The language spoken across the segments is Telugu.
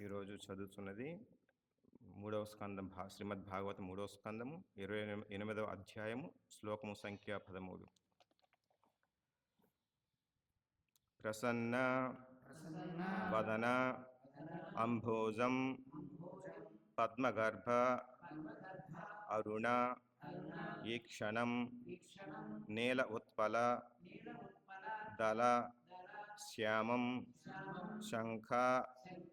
ఈరోజు చదువుతున్నది మూడవ స్కందం భా శ్రీమద్ భాగవతం మూడవ స్కందము ఇరవై ఎనిమి- ఎనిమిదవ అధ్యాయము శ్లోకము సంఖ్య పదమూడు. ప్రసన్న వదన అంభోజం పద్మగర్భ అరుణ ఈక్షణం నీల ఉత్పల దళ శ్యామం శంఖ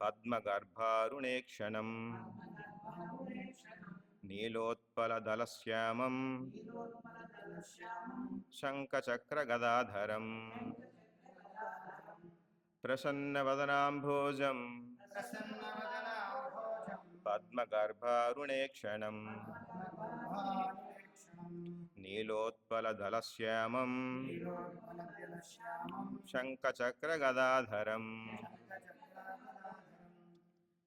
పద్మగర్భారుణేక్షణం నీలోత్పలదలశ్యామం శంఖచక్రగదాధరం ప్రసన్నవదనాంభోజం పద్మగర్భారుణేక్షణం నీలోత్పలదలశ్యామం శంఖచక్రగదాధరం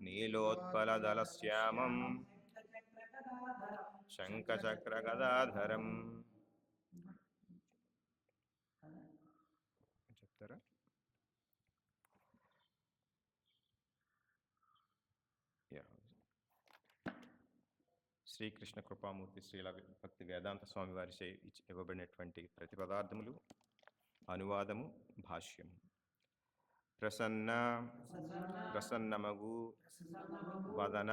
నీలోత్పలదలశ్యామం శంఖచక్రగదాధరం. చెప్తారా? శ్రీకృష్ణ కృపామూర్తి శ్రీల భక్తి వేదాంత స్వామి వారిచే ఇవ్వబడినటువంటి ప్రతి పదార్థములు అనువాదము భాష్యము. ప్రసన్న ప్రసన్నమగు వదన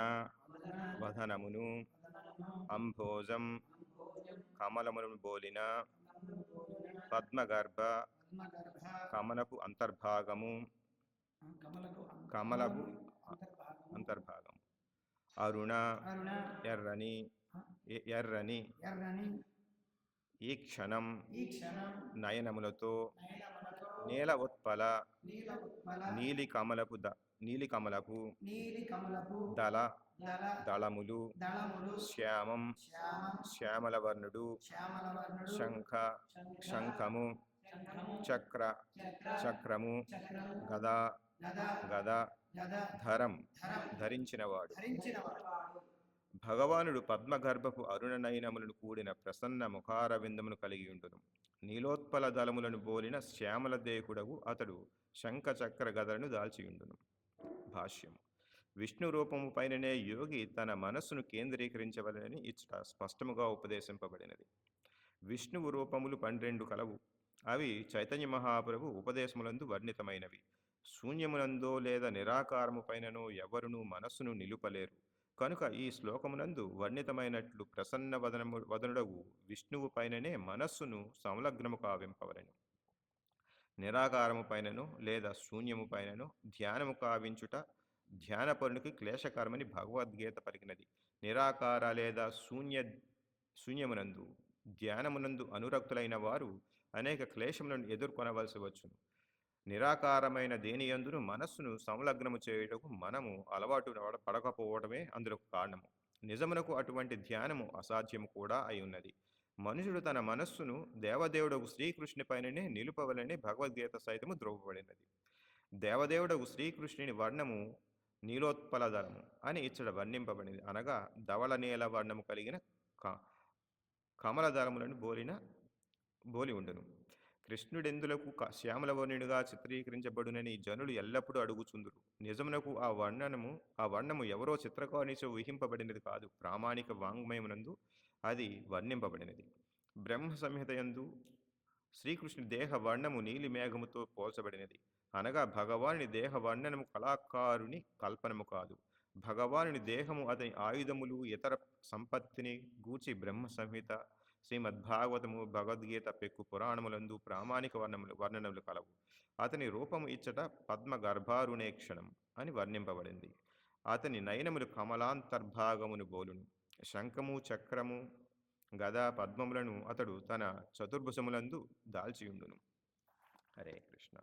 వదనమును అంభోజం కమలమును బోలిన పద్మగర్భ కమలపు అంతర్భాగము కమలకు కమలపు అంతర్భాగం అంతర్భాగం అరుణ ఎర్రని ఎర్రని ఈ క్షణం నయనములతో నీల ఉత్పల నీల కమలపు ద నీలి కమలపు దళ దళ దళములు దళములు శ్యామం శ్యామం శ్యామలవర్ణుడు శంఖ శంఖ శంఖము చక్ర చక్ర చక్రము గదా గద ధరం ధరం ధరించినవాడు. ధరించిన వాడు భగవానుడు పద్మగర్భపు అరుణ నయనములను కూడిన ప్రసన్న ముఖారవిందమును కలిగి ఉండును. నీలోత్పల దళములను బోలిన శ్యామల దేహుడవు అతడు శంఖచక్ర గదలను దాల్చియుండును భాష్యము విష్ణు రూపము పైననే యోగి తన మనస్సును కేంద్రీకరించవలనని ఇచ్చట స్పష్టముగా ఉపదేశింపబడినది. విష్ణువు రూపములు పన్నెండు కలవు. అవి చైతన్య మహాప్రభు ఉపదేశములందు వర్ణితమైనవి. శూన్యమునందో లేదా నిరాకారము పైననో ఎవరునూ మనస్సును నిలుపలేరు. కనుక ఈ శ్లోకమునందు వర్ణితమైనట్లు ప్రసన్న వదనము వదనుడవు. విష్ణువు పైననే మనస్సును సంలగ్నము కావింపవలెను. నిరాకారము పైనను లేదా శూన్యము పైనను ధ్యానము కావించుట ధ్యానపరునికి క్లేశకరమని భగవద్గీత పలికినది. నిరాకార లేదా శూన్య శూన్యమునందు ధ్యానమునందు అనురక్తులైన వారు అనేక క్లేశములను ఎదుర్కొనవలసి వచ్చును. నిరాకారమైన దేనియందును మనస్సును సంలగ్నము చేయుటకు మనము అలవాటు పడకపోవడమే అందులో కారణము. నిజమునకు అటువంటి ధ్యానము అసాధ్యము కూడా అయి ఉన్నది. మనుషుడు తన మనస్సును దేవదేవుడకు శ్రీకృష్ణుని పైననే నిలుపవలని భగవద్గీత సైతము ద్రోవబడినది దేవదేవుడకు శ్రీకృష్ణుని వర్ణము నీలోత్పలదలము అని ఇచ్చట వర్ణింపబడింది అనగా ధవళ నీల వర్ణము కలిగిన క కమలదలములను బోలిన బోలి ఉండును. కృష్ణుడెందులకు క- శ్యామలవర్ణుడిగా చిత్రీకరించబడునని జనులు ఎల్లప్పుడూ అడుగుచుందురు. నిజమునకు ఆ వర్ణనము ఆ వర్ణము ఎవరో చిత్రకారునిచో ఊహింపబడినది కాదు. ప్రామాణిక వాంగ్మయమునందు అది వర్ణింపబడినది. బ్రహ్మ సంహితయందు శ్రీకృష్ణుని దేహ వర్ణము నీలి మేఘముతో పోల్చబడినది. అనగా భగవానుని దేహ వర్ణనము కళాకారుని కల్పనము కాదు. భగవానుని దేహము అతని ఆయుధములు ఇతర సంపత్తిని గూర్చి బ్రహ్మ సంహిత శ్రీమద్భాగవతము భగవద్గీత పెక్కు పురాణములందు ప్రామాణిక వర్ణములు వర్ణనములు కలవు. అతని రూపము ఇచ్చట పద్మ గర్భారుణేక్షణం అని వర్ణింపబడింది. అతని నయనములు కమలాంతర్భాగమును బోలును. శంఖము చక్రము గద పద్మములను అతడు తన చతుర్భుజములందు దాల్చియుండును. హరే కృష్ణ.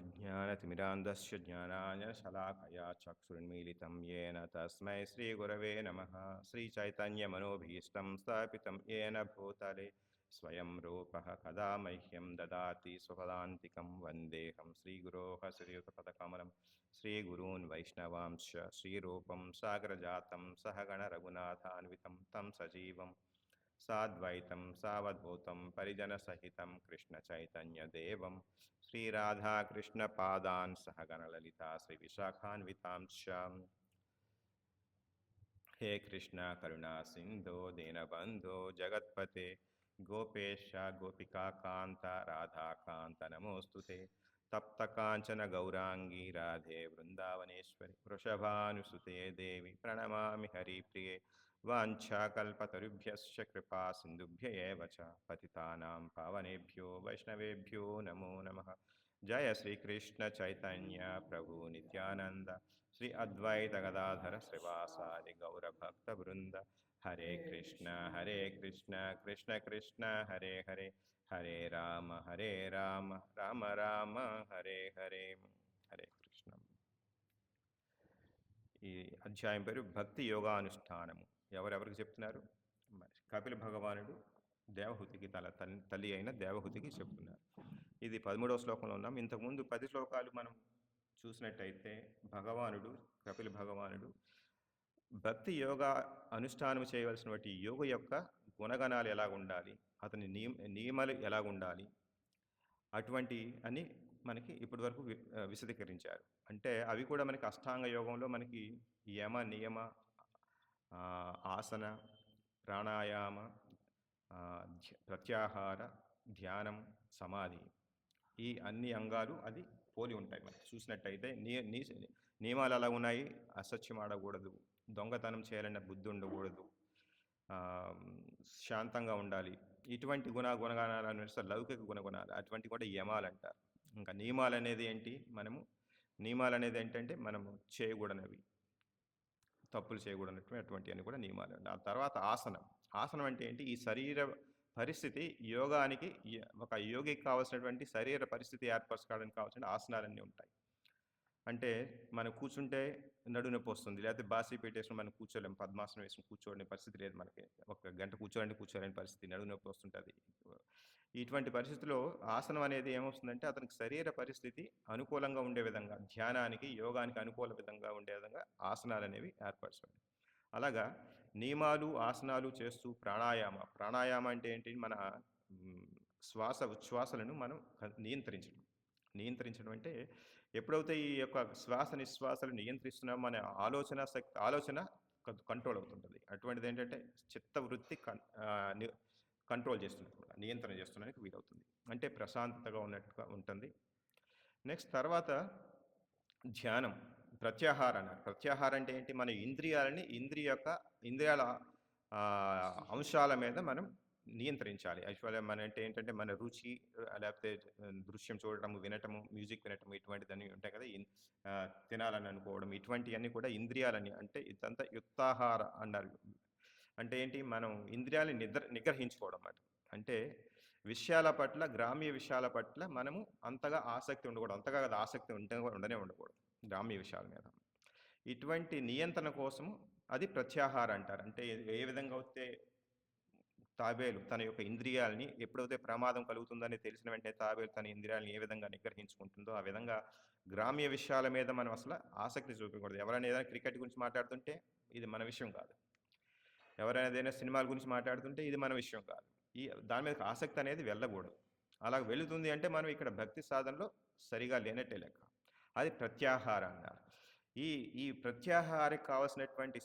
अज्ञानतिमिरान्धस्य ज्ञानाय शलाकया चक्षुरुन्मीलितं येन तस्मै श्रीगुरवे नमः। श्रीचैतन्यमनोभीष्टं स्थापितं येन भूतले। स्वयं रूपः कदा मह्यं ददाति स्वपदान्तिकं वन्देऽहं श्रीगुरोः श्रीयुतपदकमलं श्रीगुरून् वैष्णवांश्च श्रीरूपं सागरजातं सहगणरघुनाथान्वितं तं सजीवं। साद्वैतं सावधूतं परिजनसहितं कृष्णचैतन्यदेवं। श्री राधा कृष्ण पादान सहगण ललिता श्री विशाखान्वितांश हे कृष्ण, करुणा सिंधु दीनबंधु जगतपते, गोपेश, गोपिका कांता राधा कांत नमोस्तुते ते। तप्तकाचन गौरांगी राधे वृंदावनेश्वरी वृषभानुसुते देवी प्रणमा हरिप्रि वाछाकुभ्य कृपा सिंधुभ्य च पति पावनेभ्यो वैष्णवेभ्यो नमो नम। जय श्री कृष्ण चैतन्य प्रभु निनंद श्री अद्वैतगदाधर श्रीवासादि गौरभक्तवृन्द हरे कृष्ण हरे कृष्ण कृष्ण कृष्ण, हरे हरे। హరే రామ హరే రామ రామ రామ హరే హరే హరే కృష్ణ. ఈ అధ్యాయం పేరు భక్తి యోగానుష్ఠానము. ఎవరెవరికి చెప్తున్నారు? మరి కపిల భగవానుడు దేవహుతికి తల తల్లి అయిన దేవహుతికి చెప్తున్నారు. ఇది పదమూడవ శ్లోకంలో ఉన్నాం. ఇంతకుముందు పది శ్లోకాలు మనం చూసినట్టయితే భగవానుడు కపిల భగవానుడు భక్తి యోగా అనుష్ఠానం చేయవలసినటువంటి యోగ యొక్క గుణగణాలు ఎలా ఉండాలి అతని నియమ నియమాలు ఎలా ఉండాలి అటువంటి అని మనకి ఇప్పటి వరకు వి- విశదీకరించారు. అంటే అవి కూడా మనకి అష్టాంగ యోగంలో మనకి యమ నియమ ఆసన ప్రాణాయామ ప్రత్యాహార ధ్యానం సమాధి ఈ అన్ని అంగాలు అది పోలి ఉంటాయి మనకి. చూసినట్టయితే నీ నీ నియమాలు ఎలా ఉన్నాయి? అసత్యం ఆడకూడదు. దొంగతనం చేయాలన్న బుద్ధి ఉండకూడదు. శాంతంగా ఉండాలి. ఇటువంటి గుణ గుణగణాలు అనేసి లౌకిక గుణగుణాలు. అటువంటి కూడా యమాలు అంటారు ఇంకా నియమాలు అనేది ఏంటి? మనము నియమాలు అనేది ఏంటంటే మనము చేయకూడనివి. తప్పులు చేయకూడనటువంటి అటువంటి అని కూడా నియమాలు. ఆ తర్వాత ఆసనం. ఆసనం అంటే ఏంటి? ఈ శరీర పరిస్థితి యోగానికి ఒక యోగికి కావాల్సినటువంటి శరీర పరిస్థితి ఏర్పరచుకోవడానికి కావాల్సిన ఆసనాలన్నీ ఉంటాయి. అంటే మనం కూర్చుంటే నడునొప్పి వస్తుంది. లేకపోతే బాసి పెట్టేసుకుని మనం కూర్చోలేము పద్మాసనం వేసుకుని కూర్చోలేని పరిస్థితి లేదు మనకి. ఒక గంట కూర్చోవాలంటే కూర్చోలేని పరిస్థితి. నడునొప్పి వస్తుంటుంది. ఇటువంటి పరిస్థితిలో ఆసనం అనేది ఏమొస్తుందంటే అతనికి శరీర పరిస్థితి అనుకూలంగా ఉండే విధంగా ధ్యానానికి యోగానికి అనుకూల విధంగా ఉండే విధంగా ఆసనాలు అనేవి ఏర్పరచాలి అలాగా నియమాలు ఆసనాలు చేస్తూ ప్రాణాయామ. ప్రాణాయామ అంటే ఏంటి? మన శ్వాస ఉచ్ఛ్వాసలను మనం నియంత్రించడం. నియంత్రించడం అంటే ఎప్పుడైతే ఈ యొక్క శ్వాస నిశ్వాసాలు నియంత్రిస్తున్నామో మన ఆలోచన శక్తి ఆలోచన కంట్రోల్ అవుతుంటుంది. అటువంటిది ఏంటంటే చిత్త వృత్తి కన్ కంట్రోల్ చేస్తున్నప్పుడు నియంత్రణ చేస్తున్నానికి వీలవుతుంది. అంటే ప్రశాంతతగా ఉన్నట్టుగా ఉంటుంది. నెక్స్ట్ తర్వాత ధ్యానం ప్రత్యాహార ప్రత్యాహారం అంటే ఏంటి? మన ఇంద్రియాలని ఇంద్రియ యొక్క ఇంద్రియాల అంశాల మీద మనం నియంత్రించాలి. యాక్చువల్గా మన అంటే ఏంటంటే మన రుచి లేకపోతే దృశ్యం చూడటము వినటము మ్యూజిక్ వినటము ఇటువంటిదని ఉంటాయి కదా తినాలని అనుకోవడం ఇటువంటివన్నీ కూడా ఇంద్రియాలని అంటే ఇదంతా యుక్తాహార అన్నారు. అంటే ఏంటి? మనం ఇంద్రియాలని నిద్ర నిగ్రహించుకోవడం అన్నమాట అంటే విషయాల పట్ల గ్రామ్య విషయాల పట్ల మనము అంతగా ఆసక్తి ఉండకూడదు. అంతగా కదా ఆసక్తి ఉంటే ఉండనే ఉండకూడదు గ్రామ్య విషయాల మీద. ఇటువంటి నియంత్రణ కోసము అది ప్రత్యాహార అంటారు. అంటే ఏ- ఏ విధంగా అయితే తాబేలు తన యొక్క ఇంద్రియాలని ఎప్పుడైతే ప్రమాదం కలుగుతుందని తెలిసిన వెంటనే తాబేలు తన ఇంద్రియాలను ఏ విధంగా నిగ్రహించుకుంటుందో ఆ విధంగా గ్రామ్య విషయాల మీద మనం అసలు ఆసక్తి చూపకూడదు. ఎవరైనా ఏదైనా క్రికెట్ గురించి మాట్లాడుతుంటే ఇది మన విషయం కాదు. ఎవరైనా ఏదైనా సినిమాల గురించి మాట్లాడుతుంటే ఇది మన విషయం కాదు. ఈ దాని మీద ఆసక్తి అనేది వెళ్ళకూడదు. అలా వెళుతుంది అంటే మనం ఇక్కడ భక్తి సాధనలో సరిగా లేనట్టే లెక్క. అది ప్రత్యాహార అన్నారు. ఈ ఈ ప్రత్యాహారికి కావాల్సినటువంటి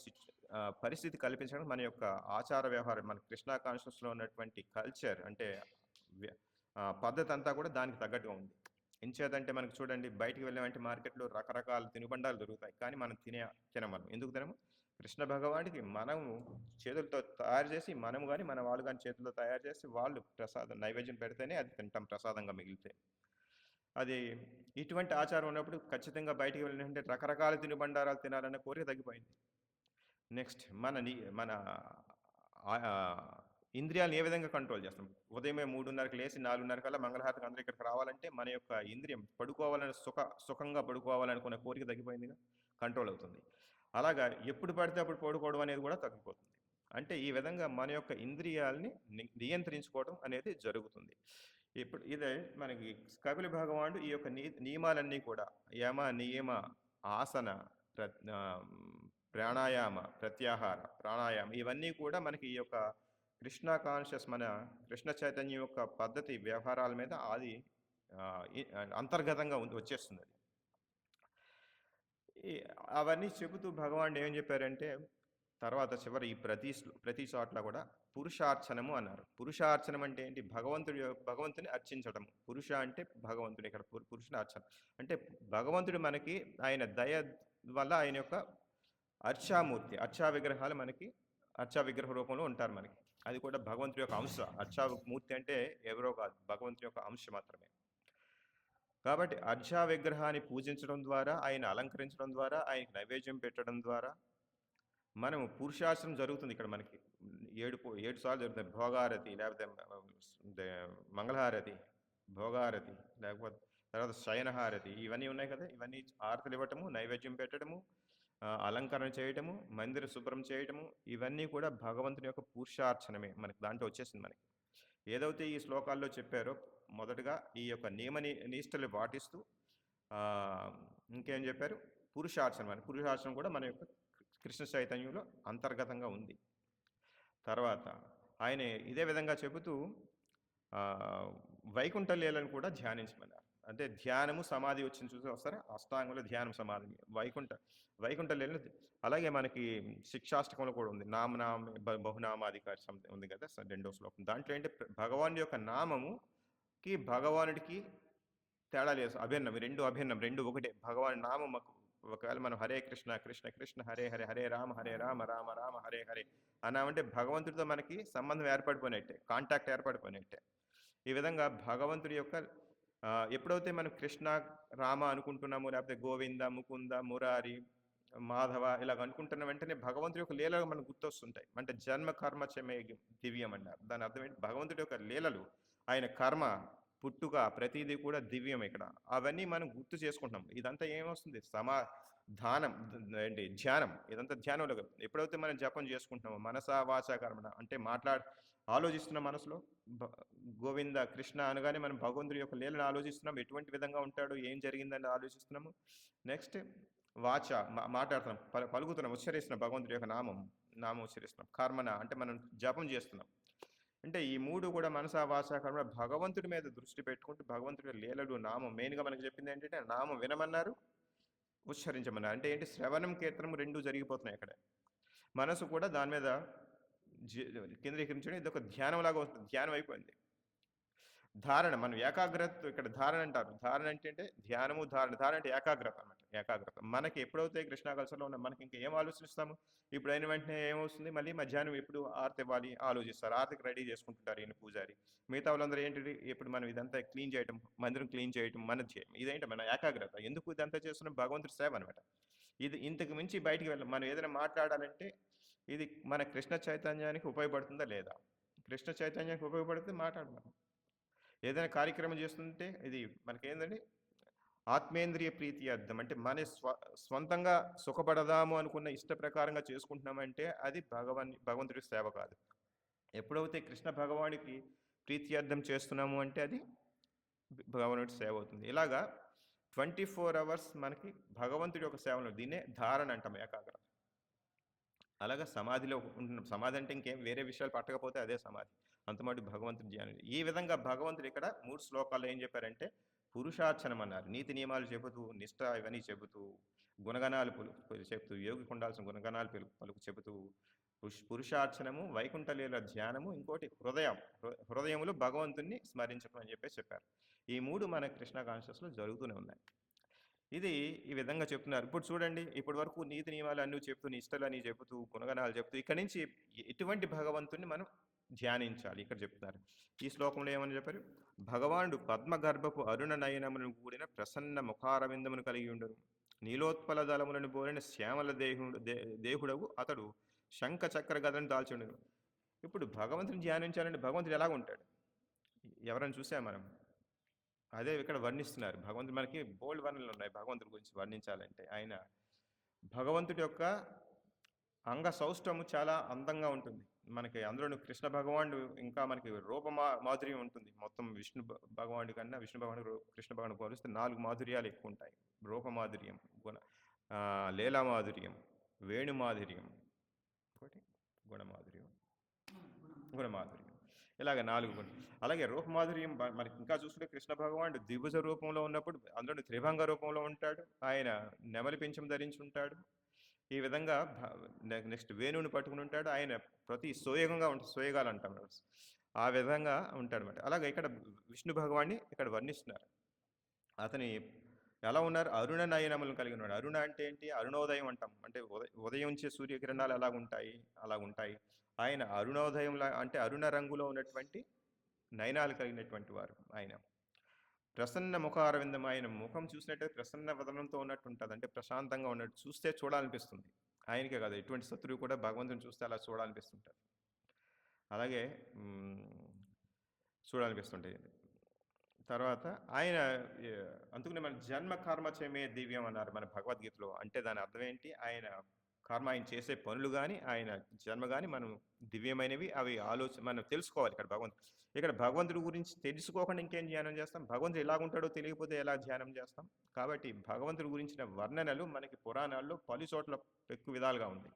పరిస్థితి కల్పించడం మన యొక్క ఆచార వ్యవహారం మన కృష్ణా కాన్షియస్లో ఉన్నటువంటి కల్చర్ అంటే పద్ధతి అంతా కూడా దానికి తగ్గట్టుగా ఉంది. ఎంచేదంటే మనకు చూడండి బయటికి వెళ్ళామంటే మార్కెట్లో రకరకాల తినుబండాలు దొరుకుతాయి. కానీ మనం తినే తినం ఎందుకు తినము? కృష్ణ భగవానికి మనము చేతులతో తయారు చేసి మనము కానీ మన వాళ్ళు కానీ చేతులతో తయారు చేసి వాళ్ళు ప్రసాదం నైవేద్యం పెడితేనే అది తింటాం ప్రసాదంగా మిగిలితే. అది ఇటువంటి ఆచారం ఉన్నప్పుడు ఖచ్చితంగా బయటికి వెళ్ళినంటే రకరకాల తినుబండారాలు తినాలన్న కోరిక తగ్గిపోయింది. నెక్స్ట్ మన నీ మన ఇంద్రియాలను ఏ విధంగా కంట్రోల్ చేస్తాం? ఉదయమే మూడున్నరకు లేచి నాలుగున్నర కల్లా మంగళహారతికి అందరూ ఇక్కడికి రావాలంటే మన యొక్క ఇంద్రియం పడుకోవాలని సుఖ సుఖంగా పడుకోవాలనుకునే కోరిక తగ్గిపోయిందిగా కంట్రోల్ అవుతుంది. అలాగా ఎప్పుడు పడితే అప్పుడు పడుకోవడం అనేది కూడా తగ్గిపోతుంది. అంటే ఈ విధంగా మన యొక్క ఇంద్రియాలని ని- నియంత్రించుకోవడం అనేది జరుగుతుంది. ఇప్పుడు ఇదే మనకి కపిల భగవానుడు ఈ యొక్క నీ నియమాలన్నీ కూడా యమ నియమ ఆసన ప్ర ప్రాణాయామ ప్రత్యాహార ప్రాణాయామ ఇవన్నీ కూడా మనకి ఈ యొక్క కృష్ణ కాన్షియస్ మన కృష్ణ చైతన్యం యొక్క పద్ధతి వ్యవహారాల మీద అది అంతర్గతంగా ఉంది వచ్చేస్తుంది అవన్నీ చెబుతూ భగవాన్ ఏం చెప్పారంటే తర్వాత చివరి ఈ ప్రతి ప్రతి చోట్ల కూడా పురుషార్చనము అన్నారు. పురుషార్చనం అంటే ఏంటి? భగవంతుడి యొక్క- భగవంతుని అర్చించడం పురుష అంటే భగవంతుని ఇక్కడ పురు- పురుషుని అర్చన అంటే భగవంతుడు మనకి ఆయన దయ వల్ల ఆయన యొక్క అర్చామూర్తి అర్చా విగ్రహాలు మనకి అర్చా విగ్రహ రూపంలో ఉంటారు మనకి. అది కూడా భగవంతుడి యొక్క అంశ. అర్చా మూర్తి అంటే ఎవరో కాదు. భగవంతుడి యొక్క అంశ మాత్రమే. కాబట్టి అర్చా విగ్రహాన్ని పూజించడం ద్వారా ఆయన అలంకరించడం ద్వారా ఆయనకి నైవేద్యం పెట్టడం ద్వారా మనం పురుషాశ్రం జరుగుతుంది ఇక్కడ మనకి. ఏడు ఏడు సార్లు జరుగుతుంది. భోగారతి లేకపోతే మంగళహారతి భోగారతి లేకపోతే తర్వాత శయనహారతి ఇవన్నీ ఉన్నాయి కదా. ఇవన్నీ ఆరతలు ఇవ్వటము నైవేద్యం పెట్టడము అలంకరణ చేయటము మందిర శుభ్రం చేయటము ఇవన్నీ కూడా భగవంతుని యొక్క పురుషార్చనమే మనకి. దాంట్లో వచ్చేసింది మనకి. ఏదైతే ఈ శ్లోకాల్లో చెప్పారో మొదటగా ఈ యొక్క నియమ నిష్టలు పాటిస్తూ ఇంకేం చెప్పారు? పురుషార్చన అని. పురుషార్చన కూడా మన యొక్క కృష్ణ చైతన్యంలో అంతర్గతంగా ఉంది. తర్వాత ఆయన ఇదే విధంగా చెబుతూ వైకుంఠ లీలను కూడా ధ్యానించమన్నారు. అంటే ధ్యానము సమాధి వచ్చింది చూసి వస్తారా? అష్టాంగంలో ధ్యానం సమాధి వైకుంఠ వైకుంఠ లీలను అలాగే మనకి శిక్షాష్టకంలో కూడా ఉంది. నామనామ బహునామాధికారి సంథింగ్ ఉంది కదా రెండో శ్లోకం. దాంట్లో ఏంటి? భగవాన్ యొక్క నామముకి భగవానుడికి తేడా లేదు. అభిన్నం రెండు అభిన్నం రెండు ఒకటే. భగవాన్ నామం మాకు ఒకవేళ మనం హరే కృష్ణ కృష్ణ కృష్ణ హరే హరే హరే రామ హరే రామ రామ రామ హరే హరే అన్నామంటే భగవంతుడితో మనకి సంబంధం ఏర్పడిపోయినట్టే కాంటాక్ట్ ఏర్పడిపోయినట్టే. ఈ విధంగా భగవంతుడి యొక్క ఎప్పుడైతే మనం కృష్ణ రామ అనుకుంటున్నాము లేకపోతే గోవింద ముకుంద మురారి మాధవ ఇలాగ అనుకుంటున్న వెంటనే భగవంతుడి యొక్క లీలలు మనకు గుర్తొస్తుంటాయి. అంటే జన్మ కర్మ చమే దివ్యం అన్నారు. దాని అర్థం ఏంటి? భగవంతుడి యొక్క లీలలు ఆయన కర్మ పుట్టుక ప్రతిదీ కూడా దివ్యం ఇక్కడ. అవన్నీ మనం గుర్తు చేసుకుంటున్నాం ఇదంతా ఏమొస్తుంది? సమా ధానం ఏంటి? ధ్యానం. ఇదంతా ధ్యానంలో ఎప్పుడైతే మనం జపం చేసుకుంటున్నామో మనసా వాచా కర్మణ అంటే మాట్లాడ ఆలోచిస్తున్న మనసులో గోవింద కృష్ణ అనగానే మనం భగవంతుడి యొక్క లీలను ఆలోచిస్తున్నాం. ఎటువంటి విధంగా ఉంటాడు? ఏం జరిగిందని ఆలోచిస్తున్నాము? నెక్స్ట్ వాచ. మాట్లాడుతున్నాం. పలుకుతున్నాం. ఉచ్చరిస్తున్నాం. భగవంతుడి యొక్క నామం. నామం ఉచ్చరిస్తున్నాం. కర్మణ అంటే మనం జపం చేస్తున్నాం. అంటే ఈ మూడు కూడా మనసా వాస కర్మ భగవంతుడి మీద దృష్టి పెట్టుకుంటూ భగవంతుడి లీలలు నామం మెయిన్గా మనకు చెప్పింది ఏంటంటే నామం వినమన్నారు ఉచ్చరించమన్నారు. అంటే ఏంటి? శ్రవణం కీర్తనం రెండు జరిగిపోతున్నాయి అక్కడ. మనసు కూడా దాని మీద జీ- కేంద్రీకరించడం ఇది ఒక ధ్యానం లాగా వస్తుంది. ధ్యానం అయిపోయింది. ధారణ మనం ఏకాగ్రత ఇక్కడ ధారణ అంటారు. ధారణ అంటే అంటే ధ్యానము ధారణ. ధారణ అంటే ఏకాగ్రత అన్నమాట. ఏకాగ్రత. మనకి ఎప్పుడైతే కృష్ణా కల్చర్లో ఉన్న మనకి ఇంకా ఏం ఆలోచిస్తాము? ఇప్పుడు అయిన వెంటనే ఏమవుతుంది? మళ్ళీ మధ్యాహ్నం ఎప్పుడు ఆర్తి ఇవ్వాలి ఆలోచిస్తారు. ఆర్తికి రెడీ చేసుకుంటుంటారు ఈయన పూజారి. మిగతా వాళ్ళందరూ ఏంటి ఇప్పుడు మనం ఇదంతా క్లీన్ చేయటం మందిరం క్లీన్ చేయటం మన చేయడం ఇదేంటి మన ఏకాగ్రత? ఎందుకు ఇదంతా చేస్తున్నాం? భగవంతుడి సేవ అనమాట ఇది ఇంతకు మించి బయటికి వెళ్ళం మనం ఏదైనా మాట్లాడాలంటే ఇది మన కృష్ణ చైతన్యానికి ఉపయోగపడుతుందా లేదా? కృష్ణ చైతన్యానికి ఉపయోగపడితే మాట్లాడమను. ఏదైనా కార్యక్రమం చేస్తుంటే ఇది మనకేందండి? ఆత్మేంద్రియ ప్రీతి అర్థం. అంటే మన స్వ స్వంతంగా సుఖపడదాము అనుకున్న ఇష్ట ప్రకారంగా చేసుకుంటున్నామంటే అది భగవాన్ భగవంతుడి సేవ కాదు. ఎప్పుడైతే కృష్ణ భగవానికి ప్రీతి అర్థం చేస్తున్నాము అంటే అది భగవంతుడి సేవ అవుతుంది. ఇలాగా ట్వంటీ ఫోర్ అవర్స్ మనకి భగవంతుడి యొక్క సేవలు దీన్నే ధారణ అంటాం ఏకాగ్రత అలాగా సమాధిలో ఉంటున్నాం సమాధి అంటే ఇంకేం వేరే విషయాలు పట్టకపోతే అదే సమాధి. అంతమాటి భగవంతుడి ధ్యానం. ఈ విధంగా భగవంతుడు ఇక్కడ మూడు శ్లోకాల్లో ఏం చెప్పారంటే పురుషార్చనం అన్నారు నీతి నియమాలు చెబుతూ నిష్ట ఇవన్నీ చెబుతూ గుణగణాలు చెబుతూ యోగికి ఉండాల్సిన గుణగణాలు పలుకు చెబుతూ పురుషార్చనము వైకుంఠలీల ధ్యానము ఇంకోటి హృదయం. హృదయములు భగవంతుణ్ణి స్మరించడం అని చెప్పేసి చెప్పారు. ఈ మూడు మన కృష్ణ కాన్షియస్లో జరుగుతూనే ఉన్నాయి. ఇది ఈ విధంగా చెప్తున్నారు. ఇప్పుడు చూడండి ఇప్పటి వరకు నీతి నియమాలు అన్నీ చెప్తూ నిష్టలు అని చెబుతూ గుణగణాలు చెబుతూ ఇక్కడి నుంచి ఎటువంటి భగవంతుణ్ణి మనం ధ్యానించాలి. ఇక్కడ చెప్తున్నారు. ఈ శ్లోకంలో ఏమని చెప్పారు? భగవానుడు పద్మగర్భపు అరుణ నయనములను కూడిన ప్రసన్న ముఖారవిందమును కలిగి ఉండరు నీలోత్పల దళములను పోలిన శ్యామల దేహుడు దేహుడవు. అతడు శంఖ చక్ర గదను దాల్చుండును ఇప్పుడు భగవంతుని ధ్యానించాలంటే భగవంతుడు ఎలాగ ఉంటాడు? ఎవరైనా చూసాం మనం? అదే ఇక్కడ వర్ణిస్తున్నారు. భగవంతుడు మనకి బోల్డ్ వర్ణనలు ఉన్నాయి. భగవంతుడి గురించి వర్ణించాలంటే. ఆయన భగవంతుడి యొక్క అంగ సౌష్టము చాలా అందంగా ఉంటుంది. మనకి అందులోనూ కృష్ణ భగవానుడు ఇంకా మనకి రూప మాధుర్యం ఉంటుంది. మొత్తం విష్ణు భగవానుడి కన్నా విష్ణు భగవానుడు రూ- కృష్ణ భగవాను పోలిస్తే నాలుగు మాధుర్యాలు ఎక్కువ ఉంటాయి. రూప మాధుర్యం గుణ లీలా మాధుర్యం వేణు మాధుర్యం ఒకటి గుణమాధుర్యం గుణమాధుర్యం ఇలాగ నాలుగు గుణం. అలాగే రూపమాధుర్యం మనకి ఇంకా చూసుకుంటే కృష్ణ భగవానుడు ద్విభుజ రూపంలో ఉన్నప్పుడు అందులో త్రిభంగ రూపంలో ఉంటాడు. ఆయన నెమలి పింఛం ధరించి ఉంటాడు. ఈ విధంగా నెక్స్ట్ వేణువుని పట్టుకుని ఉంటాడు. ఆయన ప్రతి సోయగంగా ఉంటాడు సోయగాలు అంటాం ఆ విధంగా ఉంటాడు అనమాట అలాగే ఇక్కడ విష్ణు భగవాన్ని ఇక్కడ వర్ణిస్తున్నారు. అతని ఎలా ఉన్నారు? అరుణ నయనములను కలిగి ఉన్నాడు అరుణ అంటే ఏంటి? అరుణోదయం అంటాం. అంటే ఉదయ ఉదయించే సూర్యకిరణాలు ఎలా ఉంటాయి? అలా ఉంటాయి. ఆయన అరుణోదయంలా అంటే అరుణ రంగులో ఉన్నటువంటి నయనాలు కలిగినటువంటి వారు ఆయన. ప్రసన్న ముఖారవిందం ఆయన ముఖం చూసినట్టే ప్రసన్న వదనంతో ఉన్నట్టు ఉంటుంది అంటే ప్రశాంతంగా ఉన్నట్టు చూస్తే చూడాలనిపిస్తుంది. ఆయనకే కాదు ఎటువంటి శత్రువు కూడా భగవంతుని చూస్తే అలా చూడాలనిపిస్తుంటుంది. అలాగే చూడాలనిపిస్తుంటాయి తర్వాత ఆయన అందుకనే మన జన్మ కర్మ చేమే దివ్యం అన్నారు మన భగవద్గీతలో. అంటే దాని అర్థం ఏంటి? ఆయన కర్మ ఆయన చేసే పనులు కానీ ఆయన జన్మ కానీ మనం దివ్యమైనవి అవి ఆలోచన మనం తెలుసుకోవాలి ఇక్కడ భగవంతుడు. ఇక్కడ భగవంతుడి గురించి తెలుసుకోకుండా ఇంకేం ధ్యానం చేస్తాం? భగవంతుడు ఎలా ఉంటాడో తెలియకపోతే ఎలా ధ్యానం చేస్తాం? కాబట్టి భగవంతుడి గురించిన వర్ణనలు మనకి పురాణాల్లో పలు చోట్ల ఎక్కువ విధాలుగా ఉన్నాయి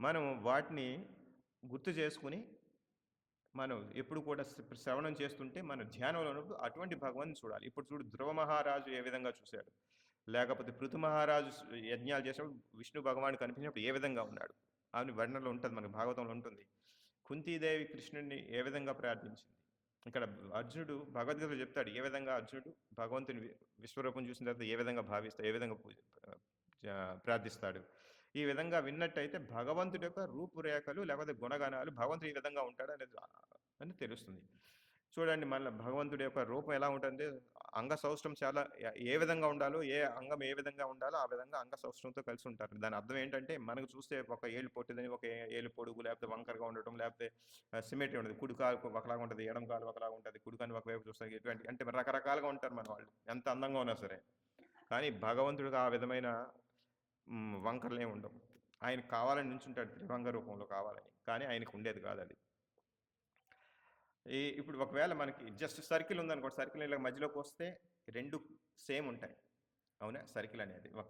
మనం వాటిని గుర్తు చేసుకుని మనం ఎప్పుడు కూడా శ్రవణం చేస్తుంటే మన ధ్యానంలో ఉన్నప్పుడు అటువంటి భగవంతుని చూడాలి. ఇప్పుడు చూడు ధ్రువ మహారాజు ఏ విధంగా చూశాడు? లేకపోతే పృథు మహారాజు యజ్ఞాలు చేసినప్పుడు విష్ణు భగవాను కనిపించినప్పుడు ఏ విధంగా ఉన్నాడు? ఆమె వర్ణనలో ఉంటుంది మనకు భాగవతంలో ఉంటుంది. కుంతీదేవి కృష్ణుడిని ఏ విధంగా ప్రార్థించింది? ఇక్కడ అర్జునుడు భగవద్గీతలో చెప్తాడు ఏ విధంగా అర్జునుడు భగవంతుని విశ్వరూపం చూసిన తర్వాత ఏ విధంగా భావిస్తాడు ఏ విధంగా పూజ ప్రార్థిస్తాడు? ఈ విధంగా విన్నట్టయితే భగవంతుడి యొక్క రూపురేఖలు లేకపోతే గుణగణాలు భగవంతుడు ఈ విధంగా ఉంటాడు అనేది అని తెలుస్తుంది. చూడండి మళ్ళీ భగవంతుడి యొక్క రూపం ఎలా ఉంటుంది. అంగ సంవత్సరం చాలా ఏ- విధంగా ఉండాలో ఏ అంగం ఏ విధంగా ఉండాలో ఆ విధంగా అంగ సంవత్సరంతో కలిసి ఉంటారు. దాని అర్థం ఏంటంటే మనకు చూస్తే ఒక ఏళ్ళు పొట్టిదని ఒక ఏళ్ళు పొడుగు లేకపోతే వంకరగా ఉండటం లేకపోతే సిమెట్రీ ఉండదు. కుడి కాలు ఒకలాగా ఉంటుంది ఎడం కాలు ఒకలాగా ఉంటుంది కుడి కాలు ఒకవైపు చూస్తారు ఇటువంటి అంటే రకరకాలుగా ఉంటారు మన వాళ్ళు ఎంత అందంగా ఉన్నా సరే. కానీ భగవంతుడికి ఆ విధమైన వంకరలే ఉండవు. ఆయన కావాలని నుంచుంటాడు త్రిభంగ రూపంలో కావాలని. కానీ ఆయనకు ఉండేది కాదు అది. ఈ ఇప్పుడు ఒకవేళ మనకి జస్ట్ సర్కిల్ ఉందనుకోండి సర్కిల్ ఇలా మధ్యలోకి వస్తే రెండు సేమ్ ఉంటాయి. అవునా? సర్కిల్ అనేది ఒక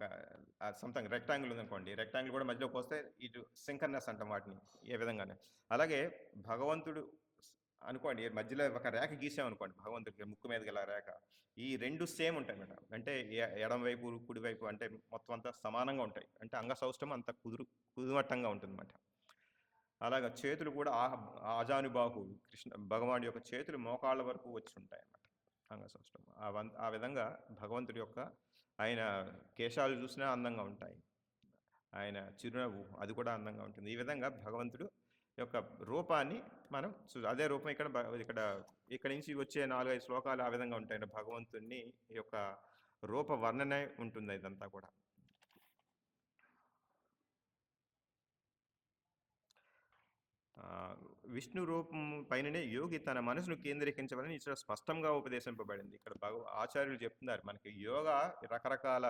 సంథింగ్ రెక్టాంగిల్ ఉందనుకోండి రెక్టాంగిల్ కూడా మధ్యలోకి వస్తే ఇటు సింకర్నెస్ అంటాం వాటిని ఏ విధంగానే. అలాగే భగవంతుడు అనుకోండి మధ్యలో ఒక రేఖ గీసామనుకోండి భగవంతుడికి ముక్కు మీద గల రేఖ ఈ రెండు సేమ్ ఉంటాయి మేడం. అంటే ఎ- ఎడం వైపు కుడి వైపు అంటే మొత్తం అంతా సమానంగా ఉంటాయి. అంటే అంగ సౌష్టం అంత కుదురు కుదుమట్టంగా ఉంటుంది అలాగా చేతులు కూడా ఆ ఆజానుబాహు కృష్ణ భగవానుడి యొక్క చేతులు మోకాళ్ళ వరకు వచ్చి ఉంటాయి అన్నమాట అంగసౌష్టం ఆ విధంగా భగవంతుడి యొక్క ఆయన కేశాలు చూసినా అందంగా ఉంటాయి. ఆయన చిరునవ్వు అది కూడా అందంగా ఉంటుంది. ఈ విధంగా భగవంతుడు యొక్క రూపాన్ని మనం అదే రూపం ఇక్కడ ఇక్కడ ఇక్కడ నుంచి వచ్చే నాలుగైదు శ్లోకాలు ఆ విధంగా ఉంటాయి భగవంతుని యొక్క రూప వర్ణనే ఉంటుంది ఇదంతా కూడా. విష్ణు రూపం పైననే యోగి తన మనసును కేంద్రీకరించవాలని ఇక్కడ స్పష్టంగా ఉపదేశింపబడింది. ఇక్కడ భగవ ఆచార్యులు చెప్తున్నారు మనకి యోగా రకరకాల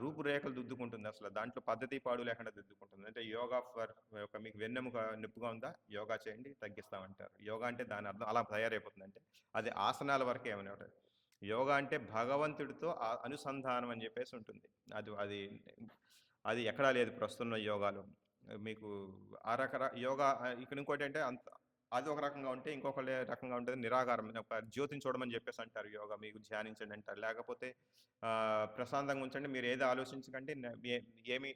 రూపురేఖలు దిద్దుకుంటుంది. అసలు దాంట్లో పద్ధతి పాడు లేకుండా దిద్దుకుంటుంది. అంటే యోగా ఫర్ ఒక మీకు వెన్నెముక నొప్పిగా ఉందా? యోగా చేయండి తగ్గిస్తామంటారు. యోగా అంటే దాని అర్థం అలా తయారైపోతుంది అంటే అది ఆసనాల వరకే ఏమని యోగా అంటే భగవంతుడితో అనుసంధానం అని చెప్పేసి ఉంటుంది. అది అది అది ఎక్కడా లేదు ప్రస్తుతం యోగాలో. మీకు ఆ రకర యోగా ఇక్కడ ఇంకోటి అంటే అంత అది ఒక రకంగా ఉంటే ఇంకొక రకంగా ఉంటుంది నిరాకారం. ఒక జ్యోతిని చూడమని చెప్పేసి అంటారు యోగా మీకు ధ్యానించండి అంటారు. లేకపోతే ప్రశాంతంగా ఉంచండి మీరు ఏది ఆలోచించకండి ఏమి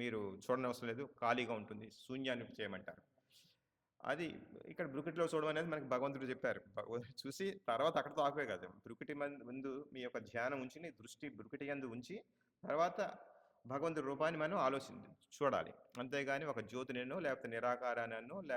మీరు చూడని అవసరం లేదు ఖాళీగా ఉంటుంది శూన్యాన్ని చేయమంటారు. అది ఇక్కడ బ్రుకిటిలో చూడడం అనేది మనకి భగవంతుడు చెప్పారు. చూసి తర్వాత అక్కడతో ఆపే కాదు. బ్రుకిటి ముందు మీ యొక్క ధ్యానం ఉంచి దృష్టి బ్రుకిటి ఎందు ఉంచి తర్వాత భగవంతుడి రూపాన్ని మనం ఆలోచించి చూడాలి. అంతేగాని ఒక జ్యోతినో లేకపోతే నిరాకారాన్నో లేకపోతే